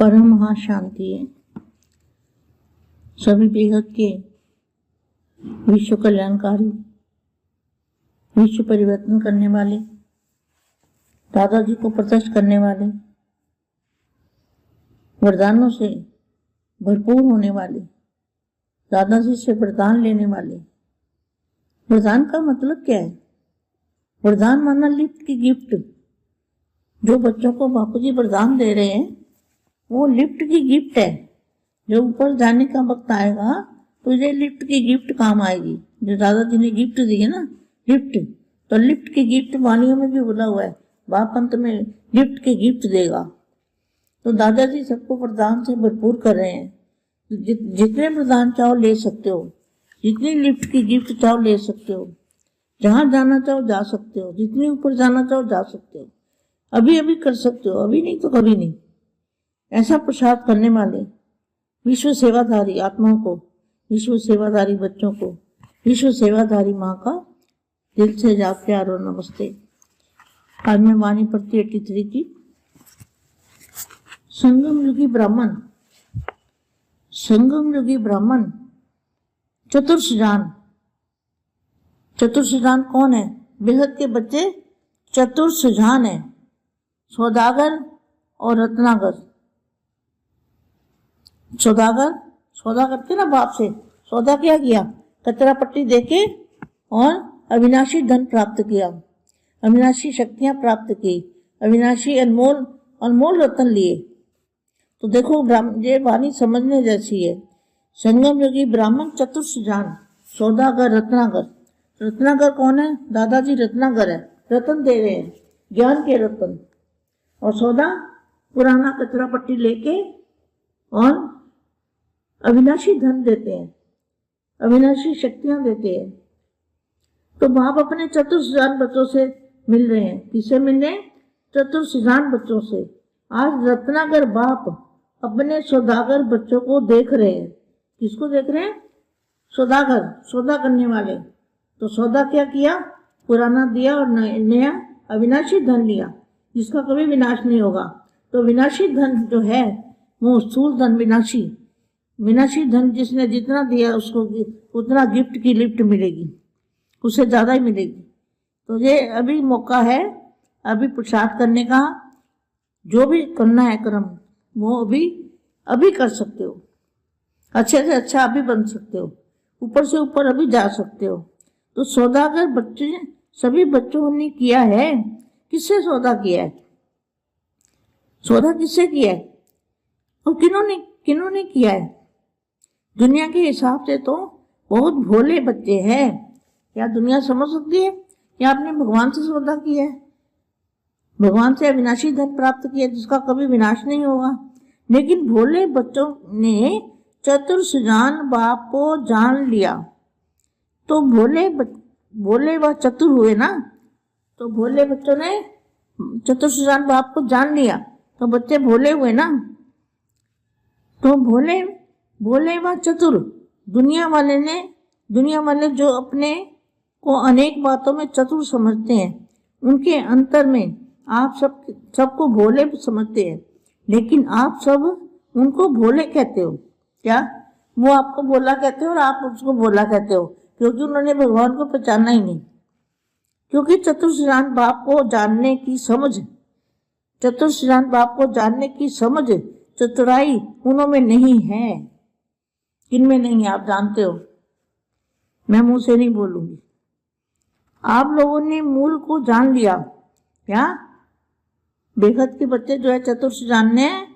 परम महाशांति है। सभी बेहद के विश्व कल्याणकारी, विश्व परिवर्तन करने वाले, दादाजी को प्रत्यक्ष करने वाले, वरदानों से भरपूर होने वाले, दादाजी से वरदान लेने वाले। वरदान का मतलब क्या है? वरदान माना लिफ्ट की गिफ्ट, जो बच्चों को बापू जी वरदान दे रहे हैं। वो लिफ्ट की गिफ्ट है। जो ऊपर जाने का वक्त आएगा तो ये लिफ्ट की गिफ्ट काम आएगी। जो दादाजी ने गिफ्ट दी है ना लिफ्ट तो लिफ्ट की गिफ्ट वाणियों में भी बोला हुआ है। बाप अंत में लिफ्ट की गिफ्ट देगा। तो दादाजी सबको वरदान से भरपूर कर रहे हैं। तो जित, जितने वरदान चाहो ले सकते हो। जितनी लिफ्ट की गिफ्ट चाहो ले सकते हो। जहाँ जाना चाहो जा सकते हो। जितनी ऊपर जाना चाहो जा सकते हो। अभी अभी कर सकते हो। अभी नहीं तो कभी नहीं। ऐसा प्रसाद करने वाले, विश्व सेवाधारी आत्माओं को, विश्व सेवाधारी बच्चों को, विश्व सेवाधारी माँ का दिल से जा प्यार और नमस्ते। आज मैं वाणी पढ़ती एटी थ्री की संगम युगी ब्राह्मण, संगम युगी ब्राह्मण चतुर्थ जान कौन है? बेहद के बच्चे चतुर्थ जान है, सौदागर और रत्नागर। सौदागर? सौदा करते ना बाप से सौदा क्या किया कचरा पट्टी देके और अविनाशी धन प्राप्त किया। अविनाशी शक्तियाँ प्राप्त की, अविनाशी अनमोल अनमोल रतन लिए। तो देखो ये वाणी समझने जैसी है। संगम योगी ब्राह्मण चतुर्थ जान, सौदागर, रत्नागर। रत्नागर कौन है? दादाजी रत्नागर है। रतन दे रहे हैं, ज्ञान के रतन। और सौदा, पुराना कचरा पट्टी लेके और अविनाशी धन देते हैं, अविनाशी शक्तियाँ देते हैं। तो बाप अपने चतुर्जान बच्चों से मिल रहे हैं। किसे मिल रहे चतुर्जान बच्चों से। आज रत्नागर बाप अपने सौदागर बच्चों को देख रहे हैं। किसको देख रहे हैं? सौदागर, सौदा करने वाले। तो सौदा क्या किया? पुराना दिया और नया अविनाशी धन लिया। जिसका कभी विनाश नहीं होगा। तो विनाशी धन जो है, वो स्थूल धन विनाशी। विनाशी धन जिसने जितना दिया उसको उतना गिफ्ट की लिफ्ट मिलेगी। उससे ज़्यादा ही मिलेगी। तो ये अभी मौका है, अभी प्रसाद करने का। जो भी करना है कर्म, वो अभी अभी कर सकते हो। अच्छे से अच्छा अभी बन सकते हो। ऊपर से ऊपर अभी जा सकते हो। तो सौदागर बच्चे, सभी बच्चों ने किया है, किससे सौदा किया है? सौदा किससे किया है? और किन्होंने किन्होंने किया है? दुनिया के हिसाब से तो बहुत भोले बच्चे हैं। क्या दुनिया समझ सकती है? क्या आपने भगवान से सौदा किया है? भगवान से अविनाशी धन प्राप्त किया जिसका कभी विनाश नहीं होगा। लेकिन भोले बच्चों ने चतुर सुजान बाप को जान लिया। तो भोले भोले व चतुर हुए ना? तो भोले बच्चों ने चतुर सुजान बाप को जान लिया। तो बच्चे भोले हुए ना? तो भोले बोले व चतुर। दुनिया वाले ने, दुनिया वाले जो अपने को अनेक बातों में चतुर समझते हैं, उनके अंतर में आप सब, सबको भोले समझते हैं। लेकिन आप सब उनको भोले कहते हो। क्या? वो आपको बोला कहते हो और आप उसको बोला कहते हो, क्योंकि उन्होंने भगवान को पहचाना ही नहीं। क्योंकि चतुर्श्रान बाप को जानने की समझ चतुर्श्रान बाप को जानने की समझ, चतुराई उन्होंने नहीं है। किन में नहीं, आप जानते हो। मैं मुँह से नहीं बोलूँगी। आप लोगों ने मूल को जान लिया, क्या? बेहद के बच्चे जो है चतुर्थ जानने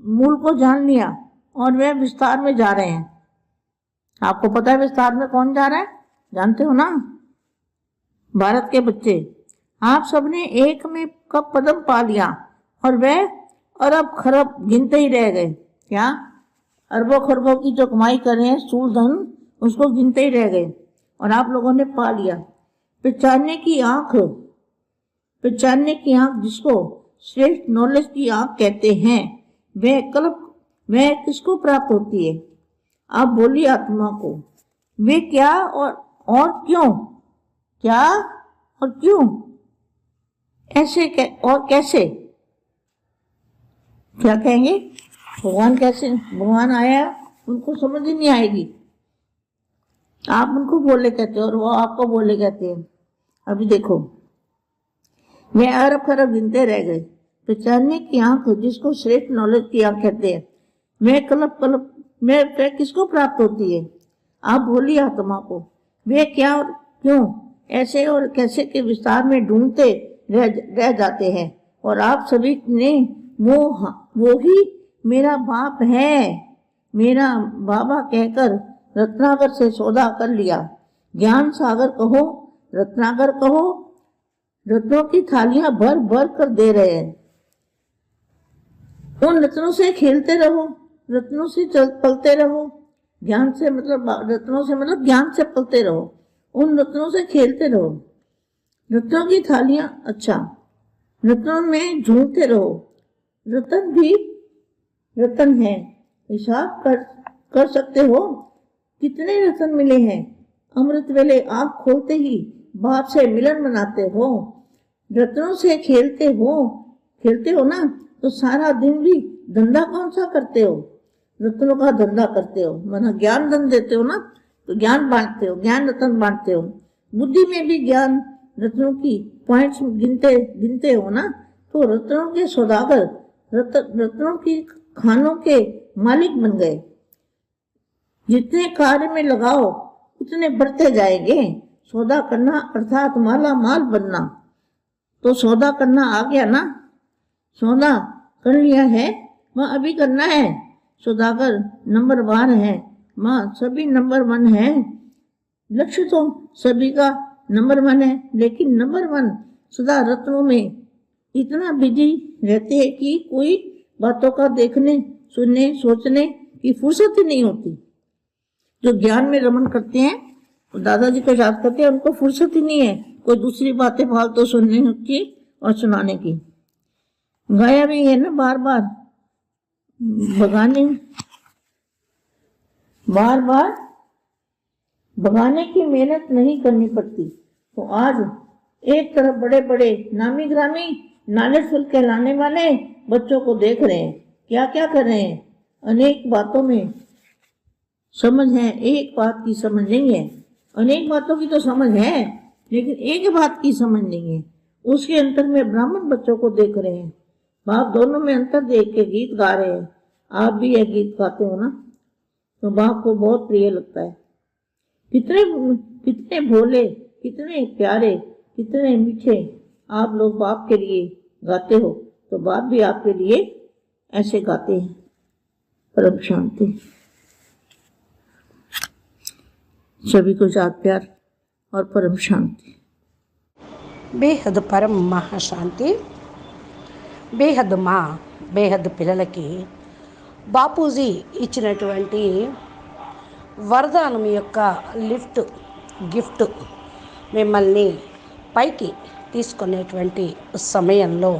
मूल को जान लिया और वे विस्तार में जा रहे हैं। आपको पता है विस्तार में कौन जा रहा है? जानते हो ना? भारत के बच्चे। आप सबने एक में कब पदम पा लिया और वह अरब खरब गिनते ही रह गए, क्या? अरबों खरबों की जो कमाई कर हैं स्थूल धन उसको गिनते ही रह गए और आप लोगों ने पा लिया। पहचानने की आँख पहचानने की आँख जिसको श्रेष्ठ नॉलेज की आँख कहते हैं वह कल्प वह किसको प्राप्त होती है? आप बोली आत्मा को वे क्या और और क्यों? क्या और क्यों? ऐसे कै, और कैसे? क्या कहेंगे? भगवान कैसे भगवान आया उनको समझ ही नहीं आएगी। आप उनको बोले कहते हो और वो आपको बोले कहते हैं। अभी देखो मैं अरब खरब गिनते रह गए पहचानने की आँख जिसको श्रेष्ठ नॉलेज की आँख कहते हैं। मैं कलप कलप मैं किसको प्राप्त होती है? आप बोलिए आत्मा को। वे क्या और क्यों ऐसे और कैसे के विस्तार में ढूंढते रह, रह जाते हैं? और आप सभी ने वो वो ही मेरा बाप है। मेरा बाबा कहकर रत्नागर से सौदा कर लिया। ज्ञान सागर कहो रत्नागर कहो, रत्नों की थालियाँ भर भर कर दे रहे हैं। उन रत्नों से खेलते रहो, रत्नों से चल पलते रहो। ज्ञान से मतलब रत्नों से मतलब ज्ञान से पलते रहो। उन रत्नों से खेलते रहो। रत्नों की थालियाँ अच्छा। रत्नों में झूमते रहो। रतन भी रतन है। हिसाब कर कर सकते हो। कितने रतन मिले हैं? अमृत वेले आँख खोलते ही बाप से मिलन मनाते हो। रत्नों से खेलते हो। खेलते हो ना? तो सारा दिन भी धंधा कौन सा करते हो? रत्नों का धंधा करते हो। माना ज्ञान धन देते हो ना? तो ज्ञान बांटते हो, ज्ञान रत्न बांटते हो। बुद्धि में भी ज्ञान रत्नों की पॉइंट्स गिनते गिनते हो ना? तो रत्नों के सौदागर रत्न रत्नों की खानों के मालिक बन गए। जितने कार्य में लगाओ, उतने बढ़ते जाएँगे। सौदा करना अर्थात माला माल बनना। तो सौदा करना आ गया ना? सौदा कर लिया है वह अभी करना है। सौदागर नंबर वन है। माँ सभी नंबर वन है। लक्ष्य तो सभी का नंबर वन है, लेकिन नंबर वन सदा रत्नों में इतना बिज़ी रहते हैं कि कोई बातों का देखने, सुनने, सोचने की फुर्सत ही नहीं होती। जो ज्ञान में रमन करते हैं दादाजी को याद करते हैं, उनको फुर्सत ही नहीं है कोई दूसरी बातें फालतू सुनने की और सुनाने की। गाया भी है ना बार बार भगाने बार बार भगाने की मेहनत नहीं करनी पड़ती। तो आज एक तरफ़ बड़े बड़े नामी ग्रामी नालेजफुल कहलाने वाले बच्चों को देख रहे हैं। क्या क्या कर रहे हैं? अनेक बातों में समझ है, एक बात की समझ नहीं है। अनेक बातों की तो समझ है, लेकिन एक बात की समझ नहीं है। उसके अंतर में ब्राह्मण बच्चों को देख रहे हैं। बाप दोनों में अंतर देख के गीत गा रहे हैं। आप भी यह गीत गाते हो ना? तो बाप को बहुत प्रिय लगता है। कितने कितने भोले, कितने प्यारे, कितने मीठे। आप लोग बाप के लिए गाते हो तो बाप भी आपके लिए ऐसे गाते हैं परम शांति सभी को याद प्यार और परम शांति బేహద్ పరం మహాశాంతి బేహద్ మా బేహద్ పిల్లలకి బాపూజీ ఇచ్చినటువంటి వరదానం యొక్క లిఫ్ట్ గిఫ్ట్ మిమ్మల్ని పైకి తీసుకునేటువంటి సమయంలో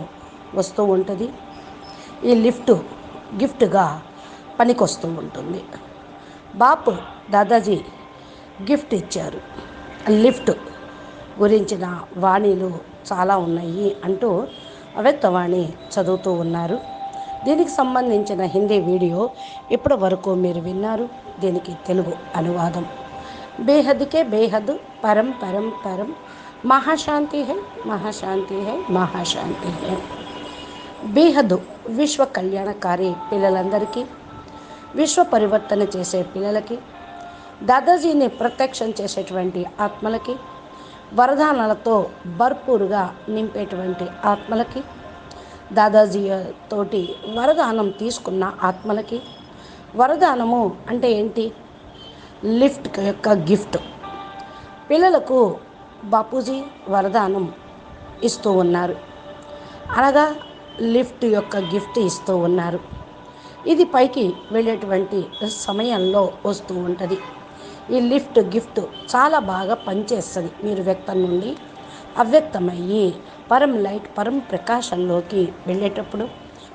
వస్తూ ఉంటుంది. ఈ లిఫ్ట్ గిఫ్ట్గా పనికొస్తూ ఉంటుంది. బాపు దాదాజీ గిఫ్ట్ ఇచ్చారు. లిఫ్ట్ గురించిన వాణీలు చాలా ఉన్నాయి అంటూ అవ్యక్తవాణి చదువుతూ ఉన్నారు. దీనికి సంబంధించిన హిందీ వీడియో ఇప్పటి వరకు మీరు విన్నారు. దీనికి తెలుగు అనువాదం. బేహద్కే బేహద్ పరం పరం పరం మహాశాంతి హై మహాశాంతి హై మహాశాంతి హై బేహద్ విశ్వ కళ్యాణకారి పిల్లలందరికీ విశ్వ పరివర్తన చేసే పిల్లలకి దాదాజీని ప్రత్యక్షం చేసేటువంటి ఆత్మలకి వరదానాలతో భర్పూరుగా నింపేటువంటి ఆత్మలకి దాదాజీ తోటి వరదానం తీసుకున్న ఆత్మలకి వరదానము అంటే ఏంటి? లిఫ్ట్ యొక్క గిఫ్ట్. పిల్లలకు బాపూజీ వరదానం ఇస్తూ ఉన్నారు. అనగా లిఫ్ట్ యొక్క గిఫ్ట్ ఇస్తూ ఉన్నారు. ఇది పైకి వెళ్ళేటువంటి సమయంలో వస్తూ ఉంటుంది. ఈ లిఫ్ట్ గిఫ్ట్ చాలా బాగా పనిచేస్తుంది. మీరు వ్యక్తం నుండి అవ్యక్తమయ్యి పరం లైట్ పరం ప్రకాశంలోకి వెళ్ళేటప్పుడు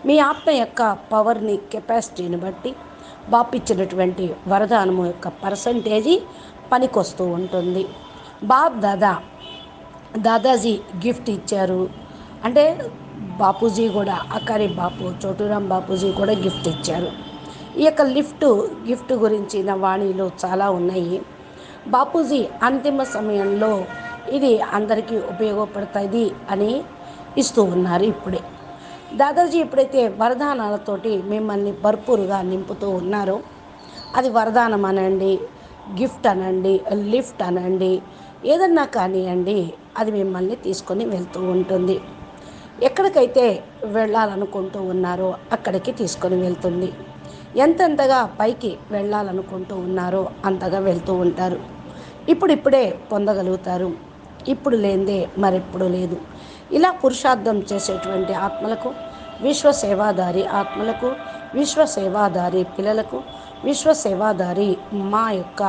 మీ ఆత్మ యొక్క పవర్ని కెపాసిటీని బట్టి బాపిచ్చినటువంటి వరదానము యొక్క పర్సంటేజీ పనికొస్తూ ఉంటుంది. బాబ్ దాదా. దాదాజీ గిఫ్ట్ ఇచ్చారు. అంటే బాపూజీ కూడా అక్కరి బాపు చోటురాం బాపూజీ కూడా గిఫ్ట్ ఇచ్చారు. ఈ యొక్క లిఫ్ట్ గిఫ్ట్ గురించిన వాణిలు చాలా ఉన్నాయి. బాపూజీ అంతిమ సమయంలో ఇది అందరికీ ఉపయోగపడుతుంది అని ఇస్తూ ఉన్నారు ఇప్పుడే. దాదాజీ ఎప్పుడైతే వరదానాలతోటి మిమ్మల్ని భర్పూరుగా నింపుతూ ఉన్నారో. అది వరదానం అనండి గిఫ్ట్ అనండి లిఫ్ట్ అనండి ఏదన్నా కానివ్వండి అది మిమ్మల్ని తీసుకొని వెళ్తూ ఉంటుంది. ఎక్కడికైతే వెళ్ళాలనుకుంటూ ఉన్నారో అక్కడికి తీసుకొని వెళ్తుంది. ఎంతెంతగా పైకి వెళ్ళాలనుకుంటూ ఉన్నారో అంతగా వెళ్తూ ఉంటారు. ఇప్పుడిప్పుడే పొందగలుగుతారు. ఇప్పుడు లేనిదే మరెప్పుడు లేదు. ఇలా పురుషార్థం చేసేటువంటి ఆత్మలకు విశ్వ సేవాదారి ఆత్మలకు విశ్వ సేవాదారి పిల్లలకు విశ్వసేవాధారి మా యొక్క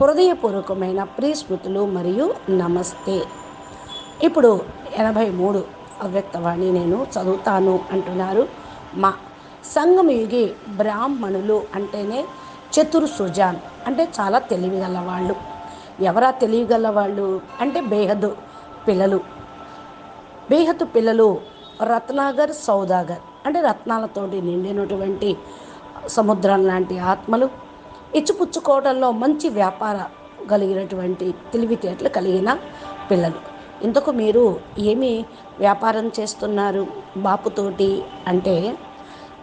హృదయపూర్వకమైన ప్రీస్మృతులు మరియు నమస్తే. ఇప్పుడు ఎనభై మూడు అవ్యక్తవాణి నేను చదువుతాను అంటున్నారు మా సంగమయుగి బ్రాహ్మణులు అంటేనే చతుర్ సుజాన్ అంటే చాలా తెలివిగల వాళ్ళు ఎవరా తెలివిగల వాళ్ళు అంటే బేహద్దు పిల్లలు. బేహద్దు పిల్లలు రత్నాగర్ సౌదాగర్ అంటే రత్నాలతోటి నిండినటువంటి సముద్రం లాంటి ఆత్మలు ఇచ్చిపుచ్చుకోవడంలో మంచి వ్యాపార కలిగినటువంటి తెలివితేటలు కలిగిన పిల్లలు. ఇంతకు మీరు ఏమి వ్యాపారం చేస్తున్నారు? బాపుతోటి అంటే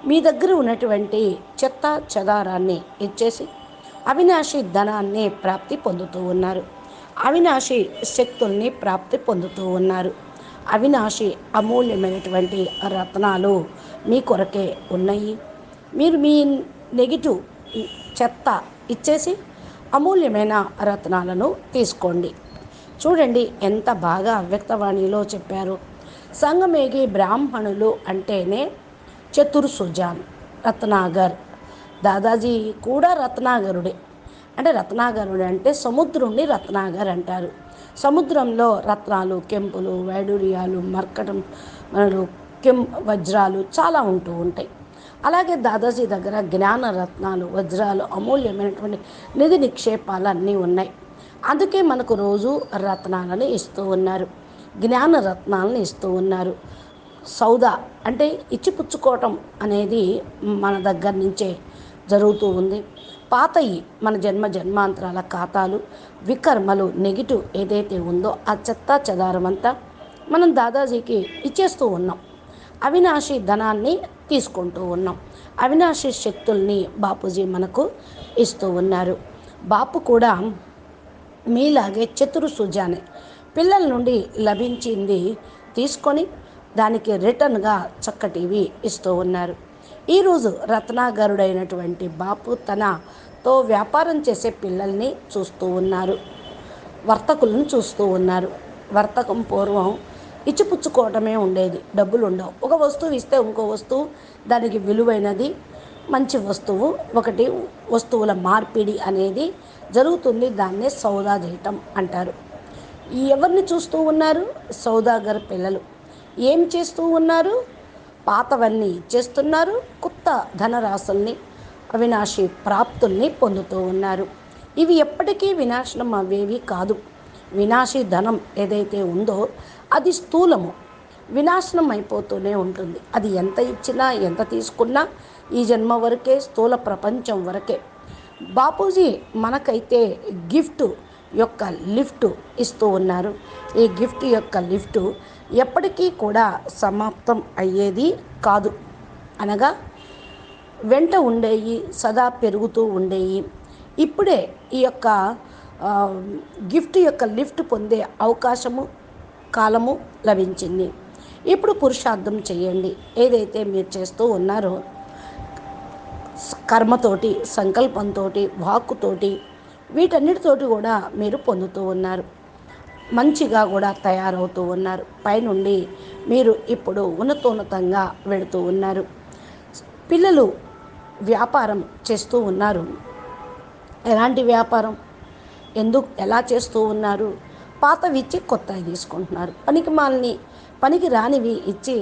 మీ దగ్గర ఉన్నటువంటి చెత్త చెదారాన్ని ఇచ్చేసి అవినాశి ధనాన్ని ప్రాప్తి పొందుతూ ఉన్నారు. అవినాశి శక్తుల్ని ప్రాప్తి పొందుతూ ఉన్నారు. అవినాశి అమూల్యమైనటువంటి రత్నాలు మీ కొరకే ఉన్నాయి. మీరు మీ నెగిటివ్ చెత్త ఇచ్చేసి అమూల్యమైన రత్నాలను తీసుకోండి. చూడండి ఎంత బాగా అవ్యక్తవాణిలో చెప్పారు. సంగమేగి బ్రాహ్మణులు అంటేనే చతుర్ సుజాన్ రత్నాగర్. దాదాజీ కూడా రత్నాగరుడే. అంటే రత్నాగరుడు అంటే సముద్రుణ్ణి రత్నాగర్ అంటారు. సముద్రంలో రత్నాలు కెంపులు వైడూర్యాలు మర్కటం మనలు కెం వజ్రాలు చాలా ఉంటూ ఉంటాయి. అలాగే దాదాజీ దగ్గర జ్ఞాన రత్నాలు వజ్రాలు అమూల్యమైనటువంటి నిధి నిక్షేపాలు అన్నీ ఉన్నాయి. అందుకే మనకు రోజు రత్నాలను ఇస్తూ ఉన్నారు. జ్ఞాన రత్నాలను ఇస్తూ ఉన్నారు. సౌదా అంటే ఇచ్చిపుచ్చుకోవటం అనేది మన దగ్గర నుంచే జరుగుతూ ఉంది. పాతయి మన జన్మ జన్మాంతరాల ఖాతాలు వికర్మలు నెగిటివ్ ఏదైతే ఉందో ఆ చెత్త చెదారం అంతా మనం దాదాజీకి ఇచ్చేస్తూ ఉన్నాం. అవినాశి ధనాన్ని తీసుకుంటూ ఉన్నాం. అవినాశి శక్తుల్ని బాపూజీ మనకు ఇస్తూ ఉన్నారు. బాపు కూడా మీలాగే చతురు సుజానే. పిల్లల నుండి లభించింది తీసుకొని దానికి రిటర్న్గా చక్కటివి ఇస్తూ ఉన్నారు. ఈరోజు రత్నాగరుడైనటువంటి బాపు తనతో వ్యాపారం చేసే పిల్లల్ని చూస్తూ ఉన్నారు. వర్తకులను చూస్తూ ఉన్నారు. వర్తకం పూర్వం ఇచ్చిపుచ్చుకోవటమే ఉండేది. డబ్బులు ఉండవు ఒక వస్తువు ఇస్తే ఇంకో వస్తువు దానికి విలువైనది మంచి వస్తువు ఒకటి వస్తువుల మార్పిడి అనేది జరుగుతుంది. దాన్నే సౌదా చేయటం అంటారు. ఎవరిని చూస్తూ ఉన్నారు? సౌదాగర్ పిల్లలు. ఏం చేస్తూ ఉన్నారు? పాతవన్నీ ఇచ్చేస్తున్నారు కొత్త ధనరాశుల్ని అవినాశి ప్రాప్తుల్ని పొందుతూ ఉన్నారు. ఇవి ఎప్పటికీ వినాశనం అవేవి కాదు. వినాశి ధనం ఏదైతే ఉందో అది స్థూలము. వినాశనం అయిపోతూనే ఉంటుంది. అది ఎంత ఇచ్చినా ఎంత తీసుకున్నా ఈ జన్మ వరకే స్థూల ప్రపంచం వరకే. బాపూజీ మనకైతే గిఫ్ట్ యొక్క లిఫ్ట్ ఇస్తూ ఉన్నారు. ఈ గిఫ్ట్ యొక్క లిఫ్ట్ ఎప్పటికీ కూడా సమాప్తం అయ్యేది కాదు. అనగా వెంట ఉండేవి సదా పెరుగుతూ ఉండేవి ఇప్పుడే ఈ యొక్క గిఫ్ట్ యొక్క లిఫ్ట్ పొందే అవకాశము కాలము లభించింది. ఇప్పుడు పురుషార్థం చేయండి. ఏదైతే మీరు చేస్తూ ఉన్నారో కర్మతోటి సంకల్పంతో వాక్కుతోటి వీటన్నిటితోటి కూడా మీరు పొందుతూ ఉన్నారు. మంచిగా కూడా తయారవుతూ ఉన్నారు. పైనుండి మీరు ఇప్పుడు ఉన్నతోన్నతంగా వెళుతూ ఉన్నారు. పిల్లలు వ్యాపారం చేస్తూ ఉన్నారు. ఎలాంటి వ్యాపారం? ఎందుకు? ఎలా చేస్తూ ఉన్నారు? పాతవి ఇచ్చి కొత్తవి తీసుకుంటున్నారు. పనికి మాలని పనికి రానివి ఇచ్చి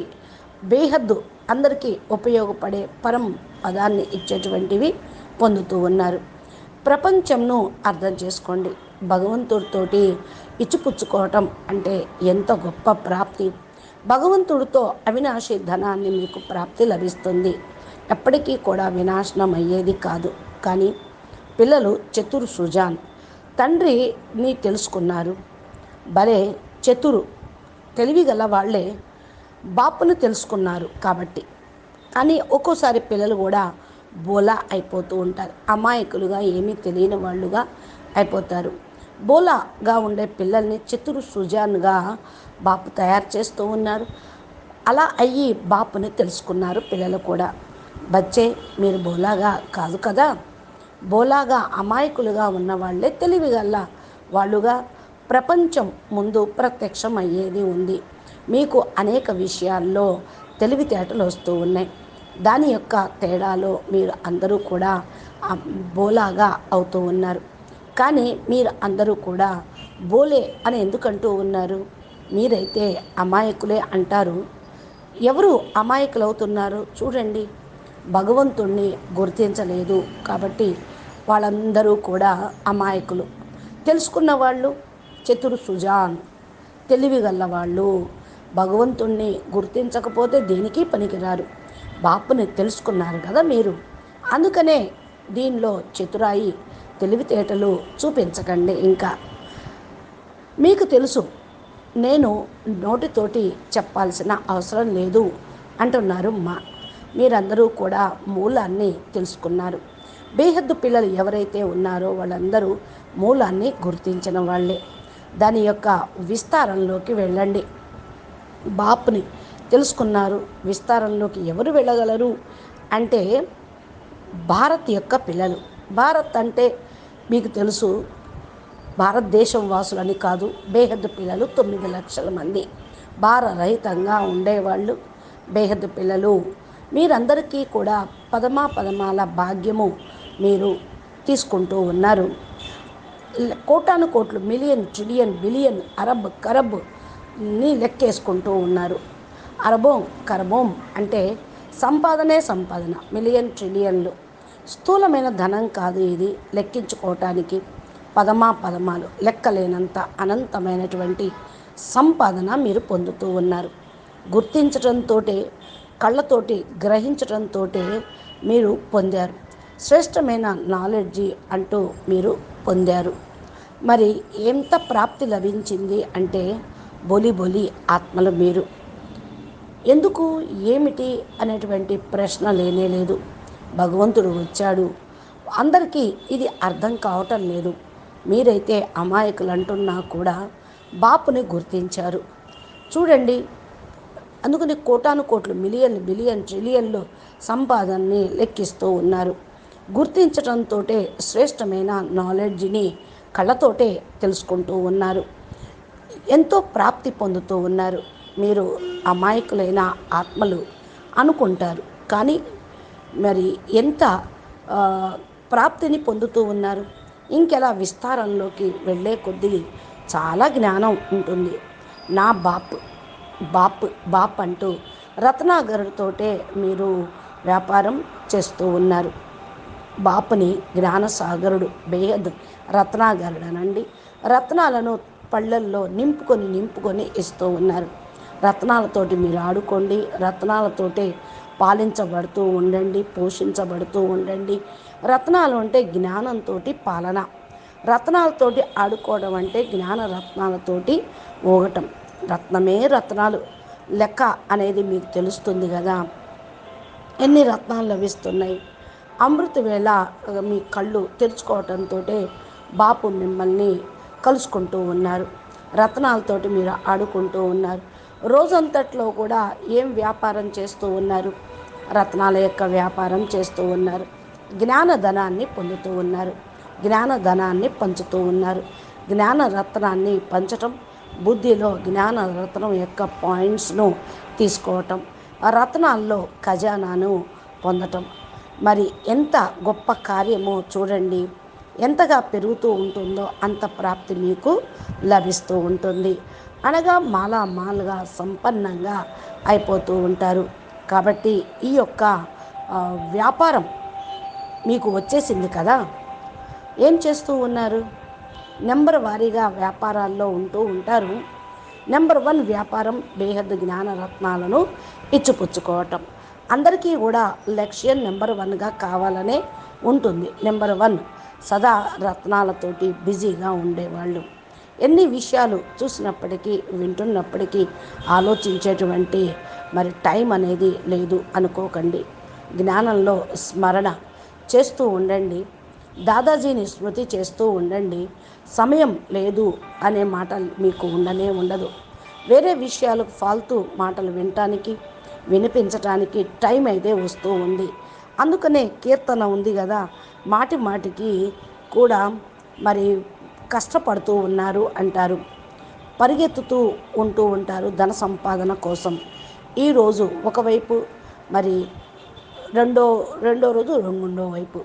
బేహద్దు అందరికీ ఉపయోగపడే పరం పదాన్ని ఇచ్చేటువంటివి పొందుతూ ఉన్నారు. ప్రపంచంను అర్థం చేసుకోండి. భగవంతుడితోటి ఇచ్చిపుచ్చుకోవటం అంటే ఎంత గొప్ప ప్రాప్తి. భగవంతుడితో అవినాశి ధనాన్ని మీకు ప్రాప్తి లభిస్తుంది. ఎప్పటికీ కూడా వినాశనం అయ్యేది కాదు. కానీ పిల్లలు చతుర్ సుజాన్ తండ్రిని తెలుసుకున్నారు. భలే చతురు తెలివిగల వాళ్ళే బాపును తెలుసుకున్నారు కాబట్టి. కానీ ఒక్కోసారి పిల్లలు కూడా బోలా అయిపోతూ ఉంటారు. అమాయకులుగా ఏమీ తెలియని వాళ్ళుగా అయిపోతారు. బోలాగా ఉండే పిల్లల్ని చతురు సుజాన్గా బాపు తయారు చేస్తూ ఉన్నారు. అలా అయ్యి బాపుని తెలుసుకున్నారు పిల్లలు కూడా. బచ్చే మీరు బోలాగా కాదు కదా? బోలాగా అమాయకులుగా ఉన్న వాళ్ళే తెలివిగల వాళ్ళుగా ప్రపంచం ముందు ప్రత్యక్షం అయ్యేది ఉంది. మీకు అనేక విషయాల్లో తెలివితేటలు వస్తూ ఉన్నాయి. దాని యొక్క తేడాలో మీరు అందరూ కూడా బోలాగా అవుతూ ఉన్నారు. కానీ మీరు అందరూ కూడా బోలే అని ఎందుకంటూ ఉన్నారు? మీరైతే అమాయకులే అంటారు. ఎవరు అమాయకులు అవుతున్నారు చూడండి. భగవంతుణ్ణి గుర్తించలేదు కాబట్టి వాళ్ళందరూ కూడా అమాయకులు. తెలుసుకున్న వాళ్ళు చతురు సుజాన్ తెలివిగల వాళ్ళు భగవంతుణ్ణి గుర్తించకపోతే దేనికి పనికిరారు. బాపుని తెలుసుకున్నారు కదా మీరు. అందుకనే దీనిలో చతురాయి తెలివితేటలు చూపించకండి ఇంకా. మీకు తెలుసు నేను నోటితోటి చెప్పాల్సిన అవసరం లేదు అంటున్నారు మా. మీరందరూ కూడా మూలాన్ని తెలుసుకున్నారు. బేహద్దు పిల్లలు ఎవరైతే ఉన్నారో వాళ్ళందరూ మూలాన్ని గుర్తించిన వాళ్ళే. దాని యొక్క విస్తారంలోకి వెళ్ళండి. బాపుని తెలుసుకున్నారు విస్తారంలోకి ఎవరు వెళ్ళగలరు అంటే భారత్ యొక్క పిల్లలు. భారత్ అంటే మీకు తెలుసు భారతదేశం వాసులని కాదు బేహద్దు పిల్లలు తొమ్మిది లక్షల మంది. భారరహితంగా ఉండేవాళ్ళు బేహద్దు పిల్లలు. మీరందరికీ కూడా పదమా పదమాల భాగ్యము మీరు తీసుకుంటూ ఉన్నారు. కోటాను కోట్లు మిలియన్ ట్రిలియన్ బిలియన్ అరబ్ కరబ్ని లెక్కేసుకుంటూ ఉన్నారు. అరబోం కరబోం అంటే సంపాదనే సంపాదన మిలియన్ ట్రిలియన్లు. స్థూలమైన ధనం కాదు ఇది లెక్కించుకోవటానికి పదమా పదమాలు లెక్కలేనంత అనంతమైనటువంటి సంపాదన మీరు పొందుతూ ఉన్నారు. గుర్తించడంతో కళ్ళతోటి గ్రహించడంతో మీరు పొందారు. శ్రేష్టమైన నాలెడ్జి అంటూ మీరు పొందారు. మరి ఎంత ప్రాప్తి లభించింది అంటే బొలి బొలి ఆత్మలు మీరు. ఎందుకు? ఏమిటి? అనేటువంటి ప్రశ్న లేనే లేదు. భగవంతుడు వచ్చాడు. అందరికీ ఇది అర్థం కావటం లేదు. మీరైతే అమాయకులు అంటున్నా కూడా బాపుని గుర్తించారు. చూడండి అందుకని కోటాను కోట్లు మిలియన్ బిలియన్ ట్రిలియన్లు సంపాదనని లెక్కిస్తూ ఉన్నారు. గుర్తించడంతో శ్రేష్టమైన నాలెడ్జ్ని కళ్ళతోటే తెలుసుకుంటూ ఉన్నారు. ఎంతో ప్రాప్తి పొందుతూ ఉన్నారు. మీరు అమాయకులైన ఆత్మలు అనుకుంటారు. కానీ మరి ఎంత ప్రాప్తిని పొందుతూ ఉన్నారు? ఇంకెలా విస్తారంలోకి వెళ్ళే కొద్దీ చాలా జ్ఞానం ఉంటుంది. నా బాప్ బాప్ బాప్ అంటూ రత్నాగరుడితోటే మీరు వ్యాపారం చేస్తూ ఉన్నారు. బాపుని జ్ఞానసాగరుడు బేహద్ రత్నాగరుడనండి. రత్నాలను పళ్ళల్లో నింపుకొని నింపుకొని ఇస్తూ ఉన్నారు. రత్నాలతోటి మీరు ఆడుకోండి రత్నాలతోటే పాలించబడుతూ ఉండండి పోషించబడుతూ ఉండండి. రత్నాలు అంటే జ్ఞానంతో పాలన. రత్నాలతోటి ఆడుకోవడం అంటే జ్ఞాన రత్నాలతోటి ఊగటం. రత్నమే రత్నాలు. లెక్క అనేది మీకు తెలుస్తుంది కదా. ఎన్ని రత్నాలు లభిస్తున్నాయి? అమృత వేళ మీ కళ్ళు తెరుచుకోవటంతో బాపు మిమ్మల్ని కలుసుకుంటూ ఉన్నారు. రత్నాలతోటి మీరు ఆడుకుంటూ ఉన్నారు. రోజంతట్లో కూడా ఏం వ్యాపారం చేస్తూ ఉన్నారు? రత్నాల యొక్క వ్యాపారం చేస్తూ ఉన్నారు. జ్ఞానధనాన్ని పొందుతూ ఉన్నారు. జ్ఞానధనాన్ని పంచుతూ ఉన్నారు. జ్ఞాన రత్నాన్ని పంచటం బుద్ధిలో జ్ఞాన రత్నం యొక్క పాయింట్స్ను తీసుకోవటం రత్నాల్లో ఖజానాను పొందటం మరి ఎంత గొప్ప కార్యమో చూడండి. ఎంతగా పెరుగుతూ ఉంటుందో అంత ప్రాప్తి మీకు లభిస్తూ ఉంటుంది. అనగా మాలా మాలుగా సంపన్నంగా అయిపోతూ ఉంటారు. కాబట్టి ఈ యొక్క వ్యాపారం మీకు వచ్చేసింది కదా? ఏం చేస్తూ ఉన్నారు? నెంబర్ వారీగా వ్యాపారాల్లో ఉంటూ ఉంటారు. నెంబర్ వన్ వ్యాపారం బేహద్ జ్ఞాన రత్నాలను ఇచ్చిపుచ్చుకోవటం. అందరికీ కూడా లక్ష్యం నెంబర్ వన్గా కావాలనే ఉంటుంది. నెంబర్ వన్ సదా రత్నాలతోటి బిజీగా ఉండేవాళ్ళు. ఎన్ని విషయాలు చూసినప్పటికీ వింటున్నప్పటికీ ఆలోచించేటువంటి మరి టైం అనేది లేదు అనుకోకండి. జ్ఞానంలో స్మరణ చేస్తూ ఉండండి. దాదాజీని స్మృతి చేస్తూ ఉండండి. సమయం లేదు అనే మాట మీకు ఉండనే ఉండదు. వేరే విషయాలకు ఫాల్తూ మాటలు వినటానికి వినిపించటానికి టైం అయితే వస్తూ ఉంది. అందుకనే కీర్తన ఉంది కదా మాటి మాటికి కూడా మరి కష్టపడుతూ ఉన్నారు అంటారు. పరిగెత్తుతూ ఉంటూ ఉంటారు ధన సంపాదన కోసం. ఈరోజు ఒకవైపు మరి రెండో రెండో రోజు రెండో వైపు.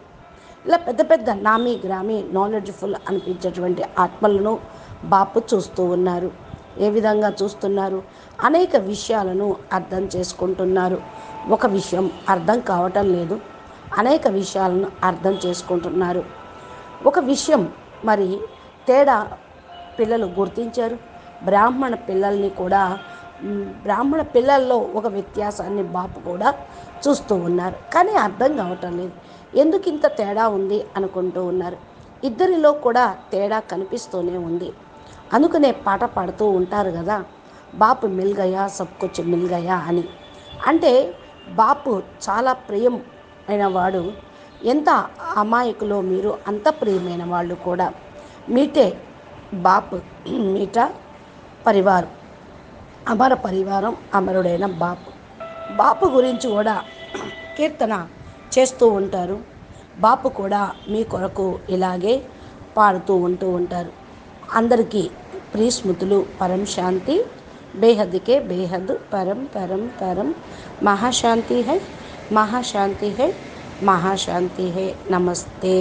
ఇలా పెద్ద పెద్ద నామీ గ్రామీ నాలెడ్జ్ఫుల్ అనిపించేటువంటి ఆత్మలను బాపు చూస్తూ ఉన్నారు. ఏ విధంగా చూస్తున్నారు? అనేక విషయాలను అర్థం చేసుకుంటున్నారు. ఒక విషయం అర్థం కావటం లేదు. అనేక విషయాలను అర్థం చేసుకుంటున్నారు. ఒక విషయం మరి తేడా పిల్లలు గుర్తించారు. బ్రాహ్మణ పిల్లల్ని కూడా బ్రాహ్మణ పిల్లల్లో ఒక వ్యత్యాసాన్ని బాపు కూడా చూస్తూ ఉన్నారు. కానీ అర్థం కావటం లేదు. ఎందుకు ఇంత తేడా ఉంది అనుకుంటూ ఉన్నారు. ఇద్దరిలో కూడా తేడా కనిపిస్తూనే ఉంది. అనుకునే పాట పాడుతూ ఉంటారు కదా బాపు మిల్ సబ్కొచ్చి సబ్ అని. అంటే బాపు చాలా ప్రియం అయిన వాడు. ఎంత అమాయకులో మీరు అంత ప్రియమైన వాళ్ళు కూడా. మీటే బాపు మీట పరివారం. అమర పరివారం అమరుడైన బాపు. బాపు గురించి కూడా కీర్తన చేస్తూ ఉంటారు. బాపు కూడా మీ కొరకు ఇలాగే పాడుతూ ఉంటూ ఉంటారు. అందరికీ ప్రియస్మృతులు పరం శాంతి. బేహద్కే బేహద్ పరం పరం పరం. మహాశాంతి హై మహాశాంతి హై మహాశాంతి హై. నమస్తే.